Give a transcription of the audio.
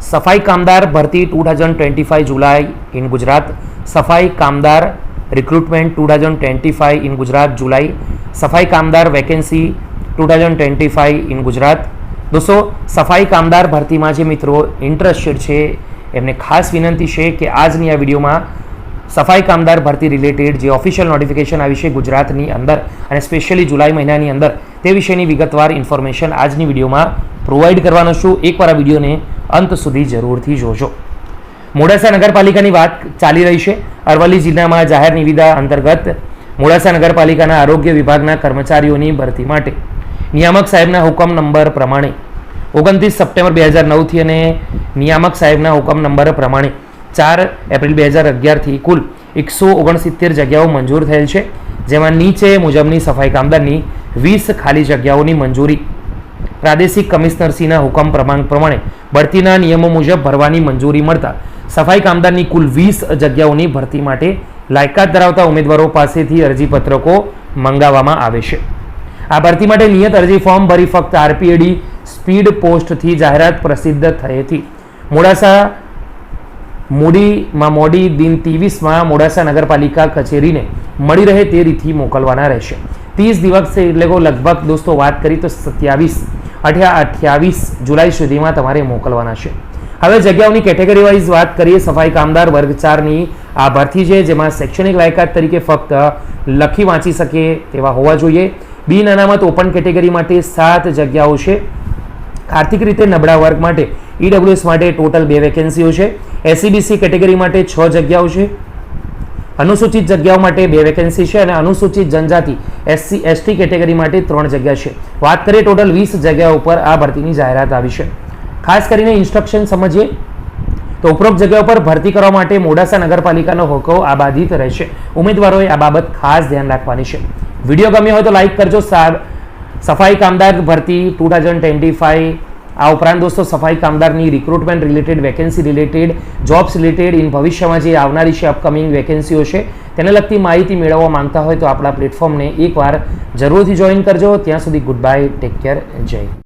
સફાઈ કામદાર ભરતી two thousand twenty five July in Gujarat સફાઈ કામદાર recruitment two thousand twenty five in Gujarat July સફાઈ કામદાર vacancy two thousand twenty five in Gujarat દોસ્તો સફાઈ કામદાર ભરતીમાં જે મિત્રો ઇન્ટરેસ્ટેડ છે, એમને ખાસ વિનંતી છે કે આજની આ વિડીયોમાં સફાઈ કામદાર ભરતી રિલેટેડ જે ઓફિશિયલ નોટિફિકેશન આવી છે ગુજરાતની અંદર અને સ્પેશિયલી જુલાઈ મહિનાની અંદર, તે વિશેની વિગતવાર ઇન્ફોર્મેશન આજની વિડીયોમાં પ્રોવાઈડ કરવાનો છું. એકવાર આ વિડીયોને અંત સુધી જરૂરથી જોજો. મોડાસા નગરપાલિકાની વાત ચાલી રહી છે. અરવલ્લી જિલ્લામાં જાહેર નિવિદા અંતર્ગત મોડાસા નગરપાલિકાના આરોગ્ય વિભાગના કર્મચારીઓની ભરતી માટે નિયામક સાહેબના હુકમ નંબર પ્રમાણે ઓગણત્રીસ સપ્ટેમ્બર બે હજાર નવથી અને નિયામક સાહેબના હુકમ નંબર પ્રમાણે ચાર એપ્રિલ બે હજાર અગિયારથી કુલ એકસો ઓગણસિત્તેર જગ્યાઓ મંજૂર થયેલ છે. જેમાં નીચે મુજબની સફાઈ કામદારની વીસ ખાલી જગ્યાઓની મંજૂરી પ્રાદેશિક કમિશનરશ્રીના હુકમ પ્રમાણ પ્રમાણે બઢતીના નિયમો મુજબ ભરવાની મંજૂરી મળતા સફાઈ કામદારની કુલ વીસ જગ્યાઓની ભરતી માટે લાયકાત ધરાવતા ઉમેદવારો પાસેથી અરજીપત્રકો મંગાવવામાં આવે છે. આ ભરતી માટે નિયત અરજી ફોર્મ ભરી ફક્ત આરપીએડી સ્પીડ પોસ્ટથી જાહેરાત પ્રસિદ્ધ થઈ હતી. મોડાસા મોડીમાં મોડી દિન ત્રેવીસમાં મોડાસા નગરપાલિકા કચેરીને મળી રહે તે રીતથી મોકલવાના રહેશે. ત્રીસ દિવસે એટલે લગભગ દોસ્તો વાત કરી તો સત્યાવીસ અઠ્યાવીસ જુલાઈ સુધીમાં તમારે મોકલવાના છે. હવે જગ્યાઓની કેટેગરી વાઇઝ વાત કરીએ, સફાઈ કામદાર વર્ગ ચારની આ ભરતી છે જેમાં શૈક્ષણિક લાયકાત તરીકે ફક્ત લખી વાંચી શકે તેવા હોવા જોઈએ. બિન અનામત ઓપન કેટેગરી માટે સાત જગ્યાઓ છે. આર્થિક રીતે નબળા વર્ગ માટે ઈડબ્લ્યુએસ માટે ટોટલ બે વેકેન્સીઓ છે. એસસીબીસી કેટેગરી માટે છ જગ્યાઓ છે. અનુસૂચિત જગ્યાઓ માટે બે વેકેન્સી છે અને અનુસૂચિત જનજાતિ એસસી એસટી કેટેગરી માટે ત્રણ જગ્યા છે. વાત કરીએ ટોટલ વીસ જગ્યા ઉપર આ ભરતીની જાહેરાત આવી છે. ખાસ કરીને ઇન્સ્ટ્રક્શન સમજીએ, તો ઉપરોક્ત જગ્યા ઉપર ભરતી કરવા માટે મોડાસા નગરપાલિકાનો હોકો આબાદિત રહેશે. ઉમેદવારોએ આ બાબત ખાસ ધ્યાન રાખવાની છે. વીડિયો ગમ્યો હોય તો લાઇક કરજો. સાહેબ સફાઈ કામદાર ભરતી ટુ થાઉઝન્ડ ટ્વેન્ટી ફાઈવ આ ઉપરાંત દોસ્તો, સફાઈ કામદારની recruitment related vacancy related jobs related in ભવિષ્યમાં જે આવનારી છે અપકમિંગ વેકેન્સીઓ છે, તેને લગતી માહિતી મેળવવા માંગતા હોય તો આપણા પ્લેટફોર્મને એકવાર જરૂરથી જોઈન કરજો. ત્યાં સુધી ગુડ બાય ટેક કેર જય